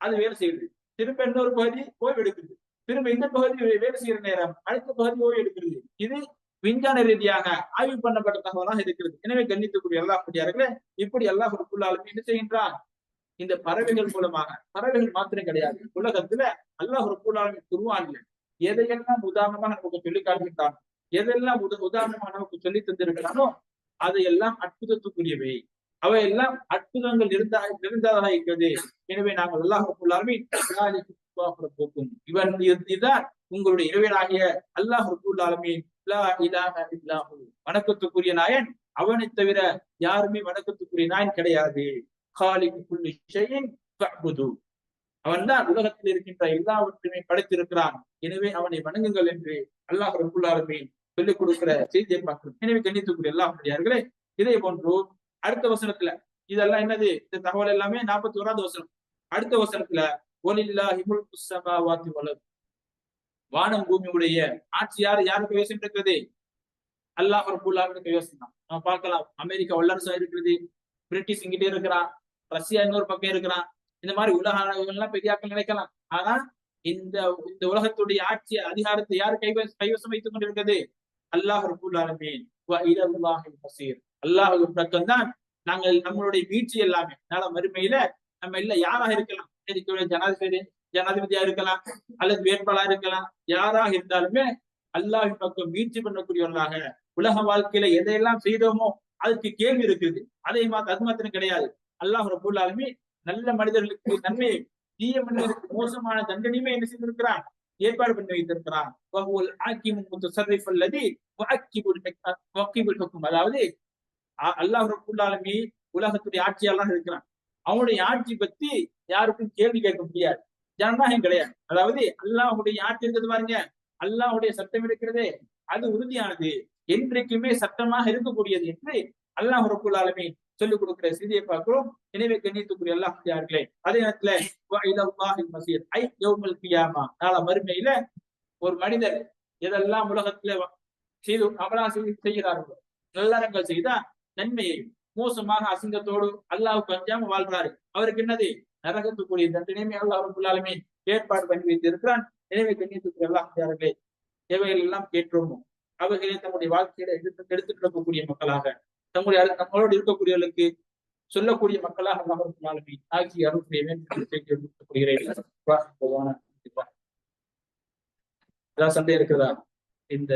அது வேலை செய்யுது திரும்ப இன்னொரு பகுதி ஓய்வு எடுக்குது திரும்ப இந்த பகுதி வேலை செய்யற நேரம் அடுத்த பகுதி ஓய்வு எடுக்கிறது. இது விஞ்ஞான ரீதியாக ஆய்வு பண்ணப்பட்ட தகவலாக இருக்கிறது. எனவே கண்ணித்துக்குரிய எல்லா படியார்களே இப்படி எல்லா ரப்புல்லாலுமே என்ன செய்கின்றான்? இந்த பறவைகள் மூலமாக பறவைகள் மாத்திரம் கிடையாது. உலகத்துல அல்லாஹ் ரப்புல்லாலுமே குருவான்ல எதையெல்லாம் உதாரணமாக நமக்கு சொல்லி காட்டுகிறானோ எதெல்லாம் உத உதாரணமாக நமக்கு சொல்லி தந்திருக்கிறானோ அதையெல்லாம் அற்புதத்துக்குரியவை. அவையெல்லாம் அற்புதங்கள் இருந்தா இருந்ததாக இருக்கிறது. எனவே நாங்கள் அல்லாஹ் ரப்பூலாலுமே போக்கும் இவன் இது- இதுதான் உங்களுடைய இறைவனாகிய அல்லாஹ் ரபுல் வணக்கத்துக்குரிய நாயன் அவனை தவிர யாருமே வணக்கத்துக்குரிய நாயன் கிடையாது. அவன் தான் உலகத்தில் இருக்கின்ற எல்லாவற்றையுமே படைத்திருக்கிறான். எனவே அவனை வணங்குங்கள் என்று அல்லாஹ் ரபுல் சொல்லிக் கொடுக்கிற செய்தியை பார்க்கிறோம். எனவே கண்ணித்துக்குரிய எல்லா முடியார்களே இதே போன்று அடுத்த வசனத்துல இதெல்லாம் என்னது? இந்த தகவல் எல்லாமே நாற்பத்தி ஓராவது வசனம். அடுத்த வசனத்துல ஒலில்லா ஹிமுல் ஸமாவாத்தி வல் வானம் பூமியுடைய ஆட்சி யாரு யாருக்கு கைவசம் இருக்கிறது அல்லாஹ் ரபுல் ஆலமீன் தான். நம்ம பார்க்கலாம் அமெரிக்கா வல்லரசா இருக்கிறது பிரிட்டிஷ் இங்கிட்டே இருக்கிறான். ரஷ்யா இன்னொரு பக்கம் இருக்கிறான். இந்த மாதிரி உலக எல்லாம் பெரியாக்கள் நினைக்கலாம். ஆனா இந்த இந்த உலகத்துடைய ஆட்சி அதிகாரத்தை யார் கைவசம் கைவசம் வைத்துக் கொண்டிருக்கிறது? அல்லாஹ் ரபுல் அல்லாஹு அல்லாஹ் பக்கம் தான் நாங்கள் நம்மளுடைய வீழ்ச்சி எல்லாமே. நாள மறுமையில நம்ம இல்ல யாராக இருக்கலாம்? ஜனாதிபதி ஜனாதிபதியா இருக்கலாம் அல்லது வேட்பாளா இருக்கலாம். யாராக இருந்தாலுமே அல்லாஹின் பக்கம் வீழ்ச்சி பண்ணக்கூடியவர்களாக உலக வாழ்க்கையில எதையெல்லாம் செய்தோமோ அதுக்கு கேள்வி இருக்குது. அதை மாதிரி அது மாத்திரம் கிடையாது. அல்லாஹ் ரபுல் ஆலமி நல்ல மனிதர்களுக்கு நன்மை தீய மனிதர்களுக்கு மோசமான தண்டனையுமே என்ன செய்திருக்கிறான்? ஏற்பாடு பண்ணி வைத்திருக்கிறான். அதாவது அல்லாஹ் ரபுல் உலகத்துடைய ஆட்சியாளராக இருக்கிறான். அவனுடைய ஆட்சி பத்தி யாருக்கும் கேள்வி கேட்க முடியாது. ஜனநாயகம் கிடையாது. அதாவது அல்லாஹுடைய ஆட்சி இருக்கிறது பாருங்க. அல்லாஹுடைய சட்டம் இருக்கிறதே. அது உறுதியானது. என்றைக்குமே சட்டமாக இருக்கக்கூடியது என்று அல்லாஹ் ரபுல் சொல்லிக் கொடுக்கிற செய்தியை பார்க்கிறோம். எனவே கண்ணியத்துக்குரிய அல்லாஹ் யார்களே அதே நேரத்துல மசீர் ஐ கியாமா நாள மறுமையில ஒரு மனிதர் எதெல்லாம் உலகத்துல செய்து அவளா செய்து செய்கிறார்களோ நல்லறங்கள் செய்தா நன்மையை மோசமாக அசிங்கத்தோடு அல்லாஹ் அஞ்சாம வாழ்றாரு. அவருக்கு என்னது? நரகத்துக்குரிய தண்டனையுமே அல்லாஹ் ரபுல் ஏற்பாடு பண்ணி வைத்திருக்கிறான். எனவே கண்ணியத்துக்குரிய அல்லாஹ் யார்களே எல்லாம் கேட்டோமோ அவர்களே தம்முடைய வாழ்க்கையில எடுத்து எடுத்துட்டு இருக்கக்கூடிய மக்களாக நம்முடைய நம்மளோடு இருக்கக்கூடியவர்களுக்கு சொல்லக்கூடிய மக்களாக அல்லாஹ் ஆளுமை ஆலமீன் ஆக்கி அருள் ஏதாவது சந்தேகம் இருக்கிறதா? இந்த